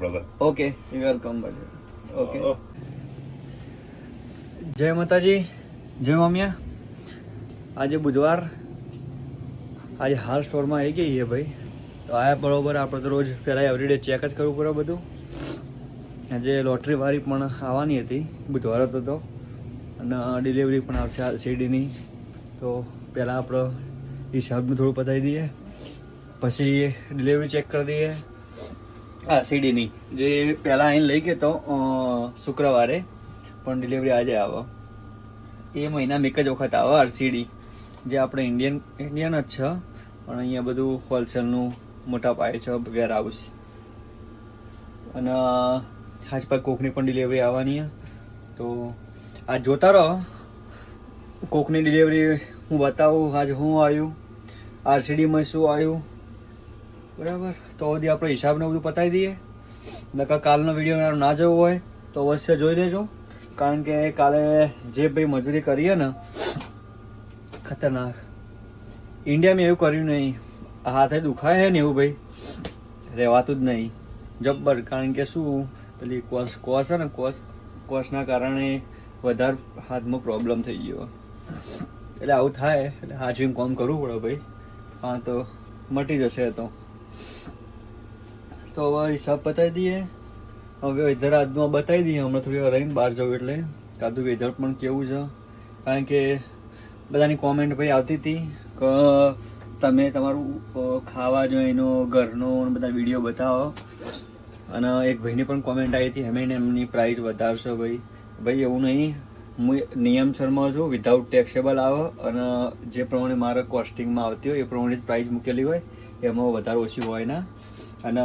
brother. Okay you welcome okay જય માતાજી જય મામિયા. આજે બુધવાર. આજે હાલ સ્ટોરમાં આવી ગઈ છે ભાઈ. તો આયા બરાબર આપણે તો રોજ પહેલાં એવરીડે ચેક જ કરવું પડે બધું. આજે લોટરી વાળી પણ આવવાની હતી બુધવાર હતો તો. અને ડિલિવરી પણ આવશે સીડીની. તો પહેલાં આપણો હિસાબનું થોડું પતાવી દઈએ. પછી ડિલિવરી ચેક કરી દઈએ. હા સીડીની જે પહેલાં અહીં લઈ ગયો તો શુક્રવારે, પણ ડિલિવરી આજે આવે. એ મહિનામાં એક જ વખત આવે આરસીડી જે આપણે ઇન્ડિયન ઇન્ડિયન જ છે, પણ અહીંયા બધું હોલસેલનું મોટા પાયે છે વેર હાઉસ અને આજ પર કોકની પણ ડિલિવરી આવવાની તો, આ જોતા રહો. કોકની ડિલિવરી હું બતાવું, આજ હું આવ્યું આરસીડીમાં શું આવ્યું બરાબર? તો સુધી આપણે હિસાબને બધું પતાવી દઈએ. નકર કાલનો વીડિયો ના જવો હોય, તો અવશ્ય જોઈ લેજો. કારણ કે કાલે જે ભાઈ મજૂરી કરીએ ને, ખતરનાક. ઇન્ડિયામાં એવું કર્યું નહીં. હાથે દુખાય છે ને એવું ભાઈ. રહેવાતું જ નહીં. જબ્બર. કારણ કે શું? પેલી કોસ કોસ છે ને, કોસ, કોસના કારણે વધારે હાથમાં પ્રોબ્લેમ થઈ ગયો. એટલે આવું થાય. એટલે હાજરીમાં કોમ કરવું પડે ભાઈ. હા, તો મટી જશે તો. તો હવે હિસાબ બતાવી દઈએ. હવે વેધર આજનું બતાવી દઈએ. હમણાં થોડી વાર રહીને બહાર જવું એટલે. કાદું વેધર પણ કેવું છે. કારણ કે બધાની કોમેન્ટ ભાઈ આવતી હતી કે તમે તમારું ખાવા જોઈનો ઘરનો બધા વીડિયો બતાવો. અને એક ભાઈની પણ કોમેન્ટ આવી હતી. અમે એમની પ્રાઇસ વધારશો ભાઈ? ભાઈ, એવું નહીં. હું નિયમસરમાં છું વિધાઉટ ટેક્સેબલ આવે અને જે પ્રમાણે મારા કોસ્ટિંગમાં આવતી હોય, એ પ્રમાણે જ પ્રાઇસ મૂકેલી હોય, એમાં વધારે ઓછી હોય ના. અને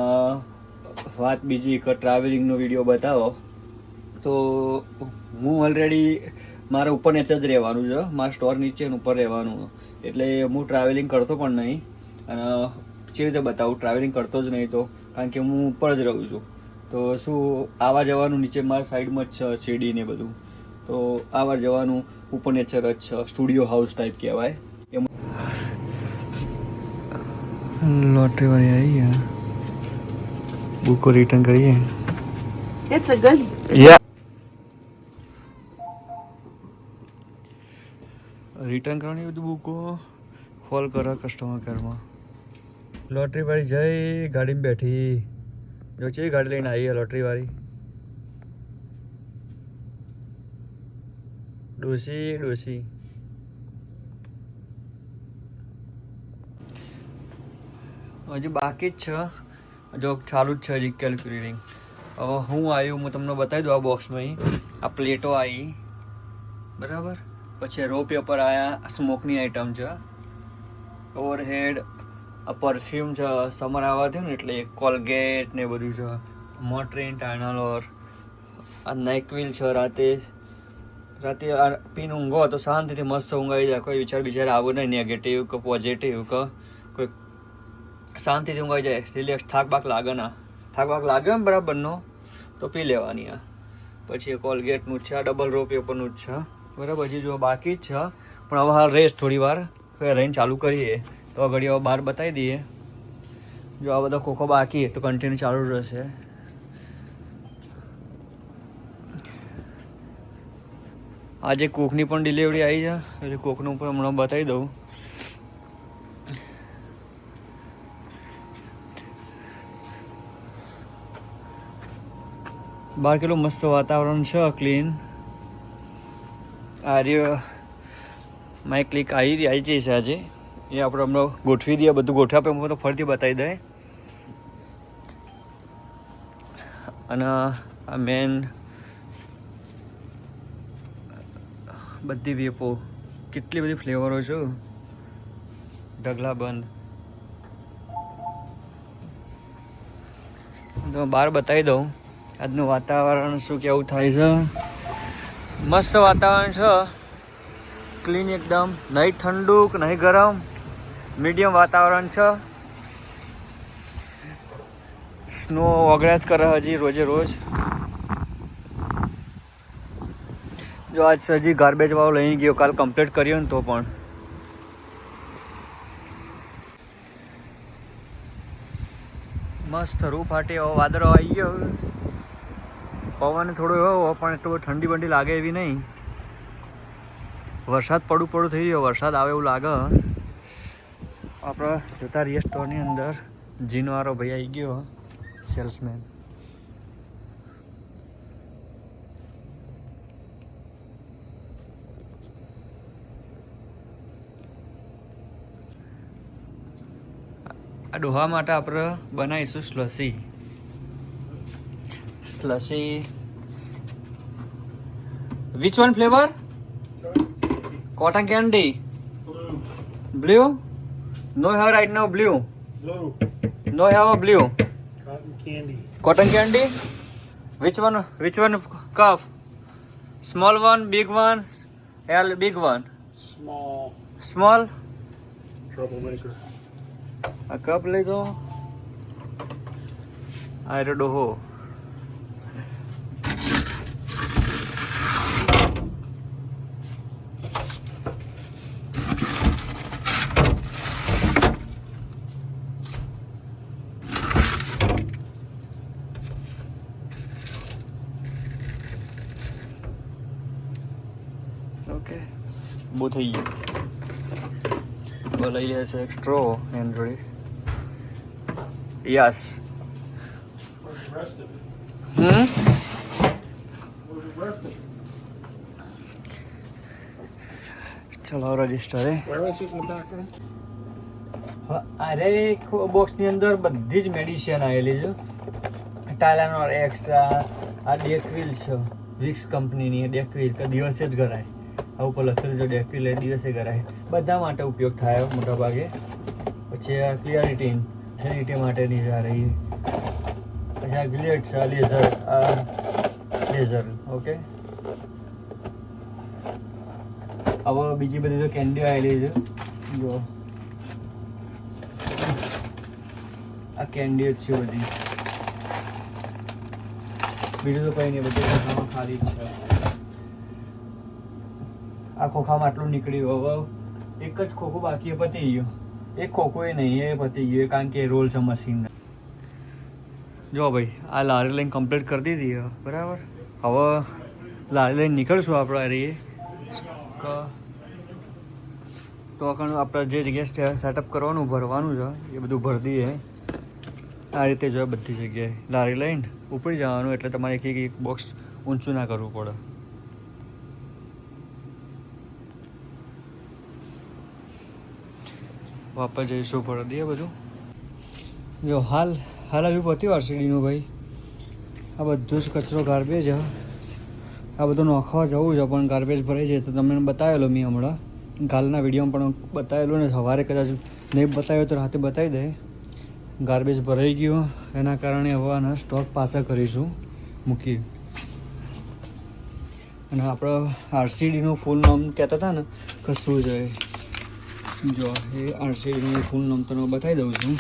વાત બીજી કે ટ્રાવેલિંગનો વીડિયો બતાવો, તો હું ઓલરેડી મારે ઉપર નીચે જ રહેવાનું છે, મારા સ્ટોર નીચે ઉપર રહેવાનું એટલે હું ટ્રાવેલિંગ કરતો પણ નહીં અને કેવી રીતે બતાવું ટ્રાવેલિંગ કરતો જ નહીં તો, કારણ કે હું ઉપર જ રહું છું. તો શું આવા જવાનું નીચે મારા સાઈડમાં જ છે સીડી ને બધું? તો આવા જવાનું ઉપર નેચર જ છે સ્ટુડિયો હાઉસ ટાઈપ કહેવાય. એમાં લોટરી વાળી આવી ગયા. બુકો રિટર્ન કરીએ. યા રિટર્ન કરવાની બધું બુકો. કોલ કરો કસ્ટમર કેરમાં લોટરી વાળી જઈ ગાડીમાં બેઠી. જો છે ગાડી લઈને આવી લોટરી વાળી. ડોસી ડોસી હજી બાકી જ છે. જો ચાલુ જ છે હજી કેલ્ક્યુલેટિંગ હવે હું આવ્યું, હું તમને બતાવી દઉં આ બોક્સમાં આ પ્લેટો આવી. બરાબર? પછી રો પેપર આવ્યા સ્મોકની આઈટમ છે. ઓવરહેડ આ પરફ્યુમ છે સમર આવવા થયું ને એટલે કોલગેટ ને બધું છે. મોટ્રીન ટાઇનોલોર આ નાઇકવિલ છે રાતે. રાતે પીને ઊંઘો તો શાંતિથી મસ્ત ઊંઘાઈ જાય. કોઈ વિચાર બિચાર આવો નહીં નેગેટિવ કે પોઝિટિવ કે કોઈ શાંતિથી ઊંઘાઈ જાય. રિલેક્સ થાક બાક લાગે ના. થાક બાક લાગે ને બરાબરનો તો પી લેવાની આ. પછી કોલગેટનું છે ડબલ રો પેપરનું જ છે. બરાબર, હજી જો બાકી જ છે. પણ હવે હાલ રેસ થોડી વાર. રહીને ચાલુ કરીએ. તો ઘડી હવે બહાર બતાવી દઈએ. જો આ બધા ખોખો બાકી, તો કન્ટિન્યુ ચાલુ રહેશે. આજે કોકની પણ ડિલિવરી આવી છે. એટલે કોકનું પણ હમણાં બતાવી દઉં. બહાર કેટલું મસ્ત વાતાવરણ છે ક્લીન આર્ય માય ક્લિક આવી રહી, આવી જઈ છે આજે. એ આપણે હમણાં ગોઠવી દઈએ, બધું ગોઠવા આપે, હું તો ફરીથી બતાવી દે અને આ મેન બધી વેપો. કેટલી બધી ફ્લેવરો છે ઢગલા બંધ. તો બહાર બતાવી દઉં. આજનું વાતાવરણ શું કેવું થાય છે. મસ્ત વાતાવરણ છે. ક્લીન એકદમ. નહીં ઠંડુ કે નહીં ગરમ. મીડિયમ વાતાવરણ છે. સ્નો વગડ્યા જ કરે હજી રોજે રોજ. જો આજ હજી ગાર્બેજ વાળો લઈને ગયો, કાલ કમ્પ્લીટ કર્યો ને તો પણ. મસ્ત રૂ ફાટી એવો વાદળો આવી ગયો. પવન થોડો એવો પણ એટલું ઠંડી બંડી લાગે એવી નહીં. વરસાદ પડું પડું થઈ ગયો વરસાદ આવે એવું લાગે. આપણે જોતા રહીએ સ્ટોરની અંદર. જીનવાળો ભાઈ આવી ગયો સેલ્સમેન આ ડોહા માટે આપણે બનાવીશું slushy slushy which one flavour cotton candy blue no have right now blue Blue no have a blue cotton candy. cotton candy which one which one cup small one big one l big one Small small troublemaker. આ cup લઈ દો. આ ડોહો okay બહુ થઈ ગયું લઈ લે છે એક સ્ટ્રો યસ હમ? ચલો રજિસ્ટર? અરે બોક્સની અંદર બધી જ મેડિસિન આવેલી છે. ટાયલાનોર એક્સ્ટ્રા આ ડેકવિલ છે. વિક્સ કંપનીની ડેકવિલ કે દિવસે જ કરાય આ ઉપર લખેલું છે ડેકવિલ દિવસે કરાય. બધા માટે ઉપયોગ થાય મોટા ભાગે પછી આ ક્લિયરિટી સેનિટી માટેની આ રહી. પછી આ ગ્લેટ છે આ લેઝર આ લેઝર ઓકે હવે બીજી બધી તો કેન્ડી આવેલી છે. જો. આ કેન્ડી છે બધી. બીજું તો કંઈ નહીં, બધું ખાલી છે. આ ખોખામાં આટલું નીકળ્યું. હવે એક જ ખોખું બાકી એ પતી ગયું. એક ખોખું એ નહીં, એ પતી ગયું. કારણ કે રોલ છે મશીન જો ભાઈ, આ લારી લઈને કમ્પ્લીટ કરી દીધી બરાબર? હવે લારી લઈને નીકળશું આપણે આ તો કણ આપણે જે જગ્યાએ સેટઅપ કરવાનું, ભરવાનું છે, એ બધું ભરી દઈએ. આ રીતે જો બધી જગ્યાએ લારી લઈને ઉપડી જવાનું, એટલે તમારે એક એક બોક્સ ઊંચું ના કરવું પડે. વાપસ જઈશું ભરી દઈએ બધું. જો હાલ હાલ આવ્યું પત્યું આરસીડીનું ભાઈ. આ બધું જ કચરો ગાર્બેજ આ બધું નોખવા જવું છે, પણ ગાર્બેજ ભરાઈ જાય તો તમને બતાવેલો મેં હમણાં. કાલના વિડીયોમાં પણ બતાવેલું ને, સવારે કદાચ નહીં બતાવ્યો તો રાતે બતાવી દે. ગાર્બેજ ભરાઈ ગયું, એના કારણે હવે આના સ્ટોક પાછા કરીશું મૂકી અને આપણે આરસીડીનું ફૂલ નામ કહેતા હતા ને કશું છે જો, એ આરસીડીનું ફૂલ નામ તમને બતાવી દઉં છું.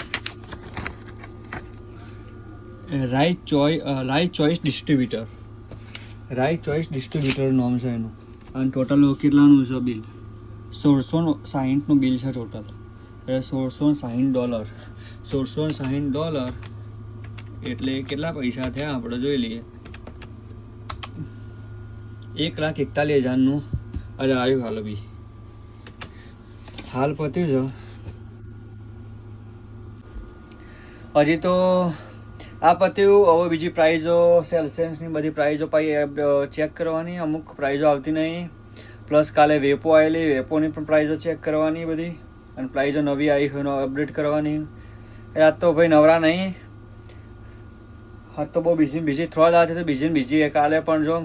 Right choice right choice distributor right choice distributor નામ છે એનું. અને ટોટલ કેટલાનું છે બિલ સોળસો સાહીઠનું બિલ છે ટોટલ એટલે સોળસો સાહીઠ ડોલર સોળસો સાહીઠ ડોલર એટલે કેટલા પૈસા થયા? આપણે જોઈ લઈએ. એક લાખ એકતાલીસ હજારનું. આજે આવ્યું હાલ બી. હાલ પત્યું છે. હજી તો આ પત્યું, હવે બીજી પ્રાઇઝો સેલ્સેન્સની બધી પ્રાઇઝો પાઈ ચેક કરવાની. અમુક પ્રાઇઝો આવતી નહીં. પ્લસ કાલે વેપો આવેલી વેપોની પણ પ્રાઇઝો ચેક કરવાની બધી. અને પ્રાઇઝો નવી આવી હોય અપડેટ કરવાની. રાત તો ભાઈ નવરા નહીં. હા તો બહુ બીજી બીજી થોડા હતી તો બીજી બીજી કાલે પણ જો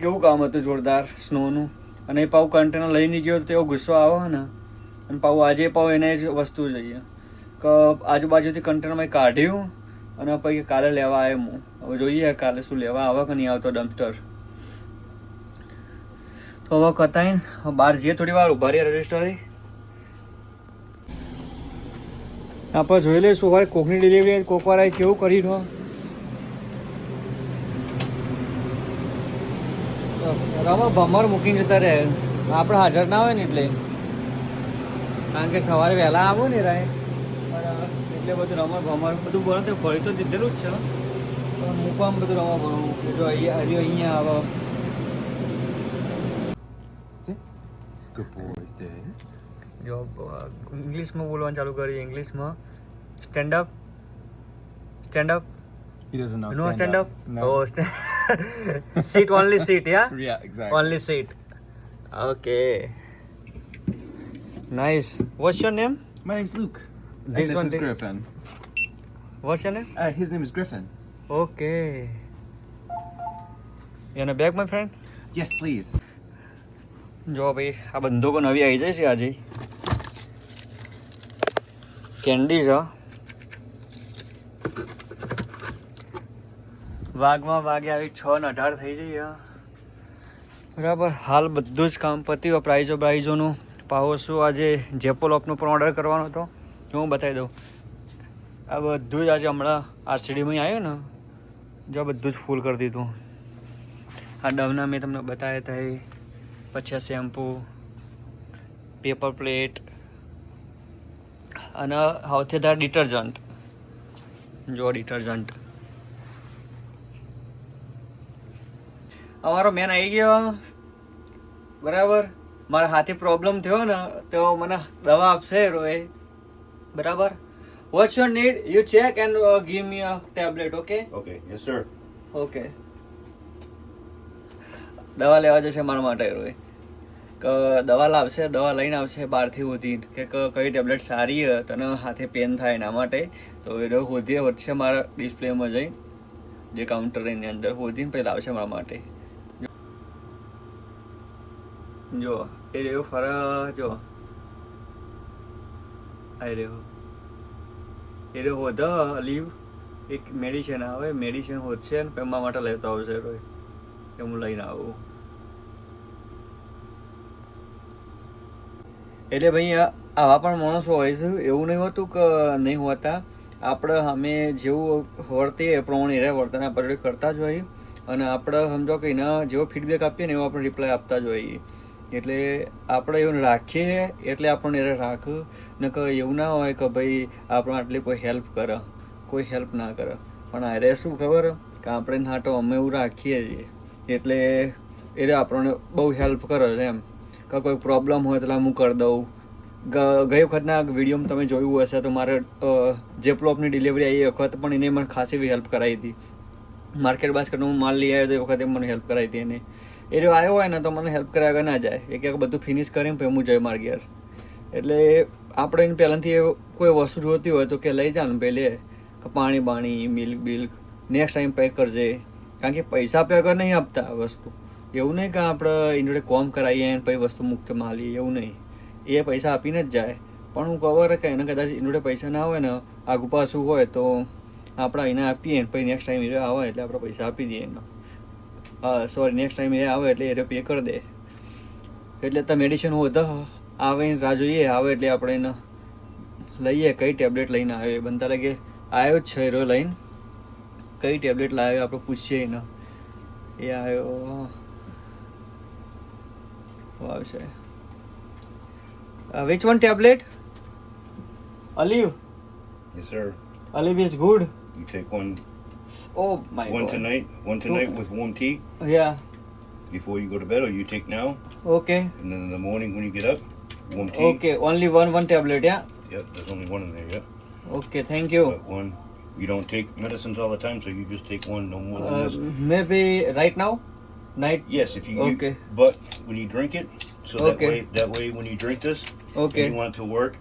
કેવું કામ હતું જોરદાર સ્નોનું અને એ પાઉ કન્ટેનર લઈને ગયો તો એવો ગુસ્સો આવે ને. અને પાઉ આજે પાઉ એને જ વસ્તુ જોઈએ. કે આજુબાજુથી કન્ટેનરમાં કાઢ્યું અને પછી કાલે લેવા આવ્યો હું. હવે જોઈએ કાલે શું લેવા આવે કે નહીં આવતો ડમ્પસ્ટર તો હવે કતાઈ બહાર જઈએ થોડી વાર, ઊભા રહીએ રજિસ્ટર આપણે જોઈ લઈશું વાર કોકની ડિલિવરી કોક વાર કેવું કરી રહ્યો રમા ભમર મૂકીને જતા રહે. આપણે હાજર ના હોય ને એટલે. કારણ કે સવારે વહેલા આવો ને રાય. પણ એટલે બધું રમણ ભમણ બધું બોલો તો ભરી તો દીધેલું જ છે. પણ મૂકવામાં બધું રમવા ભણું જો અહીંયા અહીંયા આવો. જો? ઇંગ્લિશમાં બોલવાનું ચાલુ કરી ઇંગ્લિશમાં stand up stand up. No stand up oh seat only seat yeah only seat okay nice What's your name My name's Luke. And This this one is did- Griffin. What's your name Uh, his name is Griffin. Okay. You want a bag, my friend Yes, please. જો ભાઈ આ બંદૂકો નવી આવી જાય છે આજે candy છે વાઘમાં વાગે આવી છ ને અઢાર થઈ જઈએ બરાબર હાલ બધું જ કામ પત્યું પ્રાઇઝો પ્રાઇઝોનું પાહો શું આજે જેપોલોપનો પણ ઓર્ડર કરવાનો હતો? હું બતાવી દઉં. આ બધું જ આજે હમણાં આરસીડીમાં આવ્યું ને, જો બધું જ ફૂલ કરી દીધું. આ ડવના મેં તમને બતાવ્યા હતા એ. પછી આ શેમ્પૂ, પેપર પ્લેટ, અને સૌથી વધારે ડિટર્જન્ટ. જો ડિટર્જન્ટ. અમારો મેન આવી ગયો. બરાબર? મારા હાથે પ્રોબ્લેમ થયો ને તો મને દવા આપશે રોએ. બરાબર? What's your need you check and give me a tablet okay okay yes sir okay દવા લેવા જશે મારા માટે રોએ. કે દવા લાવશે દવા લઈને આવશે બહારથી હોધી કે કઈ ટેબ્લેટ સારી હે તને હાથે પેન થાય એના માટે. તો એ રહ્યો હોધી વચ્ચે મારા ડિસ્પ્લેમાં જઈ જે કાઉન્ટર એની અંદર હોધીને પહેલાં આવશે મારા માટે. જો, એ રહ્યો ફરા જો. આ રહ્યો. એ રહ્યો હોધ લીવ. એક મેડિસિન આવે મેડિસિન હોતશે છે પછી મારા માટે લેતો આવશે રોય. કે હું લઈને આવું. એટલે ભાઈ આવા પણ માણસો હોય છે. એવું નહીં હોતું કે નહીં હોતા. આપણે અમે જેવું વર્તીએ એ પ્રમાણે એ વર્તન આપણે કરતા જ હોઈએ. અને આપણે સમજો કે એના જેવો ફીડબેક આપીએ ને, એવો આપણે રિપ્લાય આપતા જ હોઈએ. એટલે આપણે એવું રાખીએ, એટલે આપણને એને રાખ. ને કે એવું ના હોય કે ભાઈ આપણે આટલી કોઈ હેલ્પ કરે. કોઈ હેલ્પ ના કરે. પણ અરે શું ખબર? કે આપણે નાટો અમે એવું રાખીએ છીએ. એટલે એટલે આપણને બહુ હેલ્પ કરે છે એમ. કે કોઈ પ્રોબ્લેમ હોય તો હું કરી દઉં. ગઈ વખતના વિડીયોમાં તમે જોયું હશે તો મારે જે પ્લોપની ડિલિવરી આવી વખત પણ એને મને ખાસી બી હેલ્પ કરાવી હતી. માર્કેટ બાસ્કેટનો હું માલ લઈ આવ્યો તો એ વખતે મને હેલ્પ કરાવી હતી એને. એ રહ્યો આવ્યો હોય ને તો મને હેલ્પ કર્યા વગર ના જાય. એ એક બધું ફિનિશ કરીને પછી હું જઈ માર ઘેર. એટલે આપણે એને પહેલાંથી કોઈ વસ્તુ જોતી હોય તો કે લઈ જા ને પહેલે પાણી બાણી મિલ્ક બિલ્ક નેક્સ્ટ ટાઈમ પે કરજે. કારણ કે પૈસા આપ્યા વગર નહીં આપતા આ વસ્તુ. એવું નહીં કે આપણે એની જોડે કોમ કરાવીએ અને પછી વસ્તુ મુક્ત માલીએ, એવું નહીં. એ પૈસા આપીને જ જાય. પણ હું ખબર કે એને કદાચ એની જોડે પૈસા ના હોય ને, આગુ પાછું હોય તો આપણે એને આપીએ પછી નેક્સ્ટ ટાઈમ એ આવે એટલે આપણે પૈસા આપી દઈએ એનો. હા સોરી નેક્સ્ટ ટાઈમ એ આવે એટલે એ પે કરી દે. એટલે તમે મેડિસિન હોય તો આવે ને રાહ જોઈએ આવે એટલે આપણે એને લઈએ. કઈ ટેબ્લેટ લઈને આવ્યો એ બનતા લાગે. આવ્યો જ છે એરો લઈને. કઈ ટેબ્લેટ લાવ્યો આપણે પૂછીએ એને. એ આવ્યો. આવશે? Which one tablet Aleve Yes, sir. Aleve is good You take one, Oh my One God. tonight, one tonight with warm tea Yeah. before you go to bed, or you take now, Okay. and then in the morning when you get up, warm tea. Okay. Only one one tablet. Yeah. Yep, there's only one in there, yeah. Okay. Thank you. But one, you don't take medicines all the time, so you just take one, no more than Uh, this. Um, maybe right now, night. Yes, if you, you- okay. but when you drink it, so that way, that way when you drink this, Okay. and you want it to work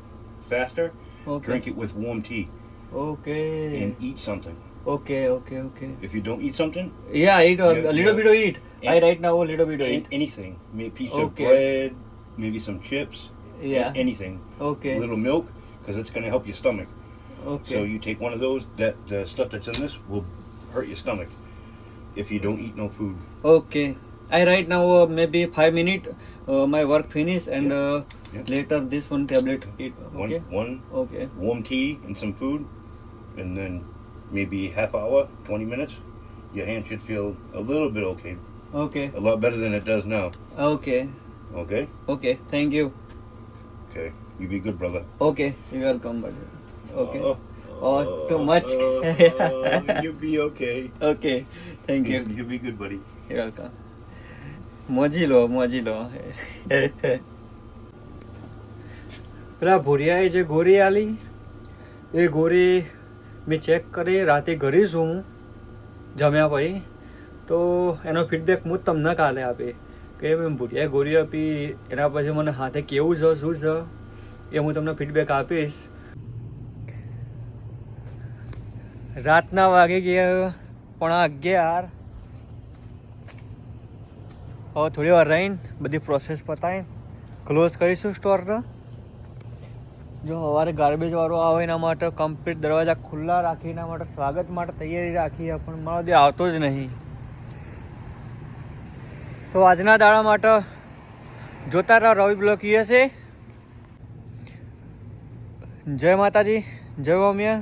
faster, Okay. drink it with warm tea Okay. and eat something. Okay, okay, okay. If you don't eat something, Yeah, I eat a, a little bit of eat. I right now a little bit of eat. anything, maybe a piece of bread, maybe some chips, Yeah. anything, Okay. a little milk, because it's going to help your stomach. okay. So you take one of those. That the stuff that's in this will hurt your stomach if you don't eat no food. okay. I right now uh, maybe five minutes. uh, my work finish and uh, later this one tablet eat. One Okay. one Okay. warm tea and some food, and then maybe half hour, 20 minutes, your hand should feel a little bit okay. Okay. A lot better than it does now. Okay. Okay? Okay. Thank you. Okay. You be good, brother. Okay. You welcome. brother. Okay. Oh, or too much? You'll be okay. okay, thank you. You'll be good, buddy. You're welcome. મોજી લો મોજી લો પેલા ભૂરિયાએ જે ગોરી આલી એ ગોરી મેં check કરી, રાતે ઘરે છું જમ્યા પછી, તો એનો ફીડબેક હું તમને કાલે આપી કે મેં ભૂટિયા ગોરી આપી, એના પછી મને હાથે કેવું છે, શું છે, એ હું તમને ફીડબેક આપીશ. રાતના વાગે ગયા, પણ અગિયાર. હવે થોડી વાર રહીને બધી પ્રોસેસ પતાવી ક્લોઝ કરીશું સ્ટોરને જો સવારે ગાર્બેજ વાળો આવે એના માટે કમ્પ્લીટ દરવાજા ખુલ્લા રાખી, એના માટે સ્વાગત માટે તૈયારી રાખી પણ મારો દે આવતો જ નહીં. તો આજના દાડા માટે જોતા રહો રવિ બ્લોક યુએસએ જય માતાજી, જય ઓમિયા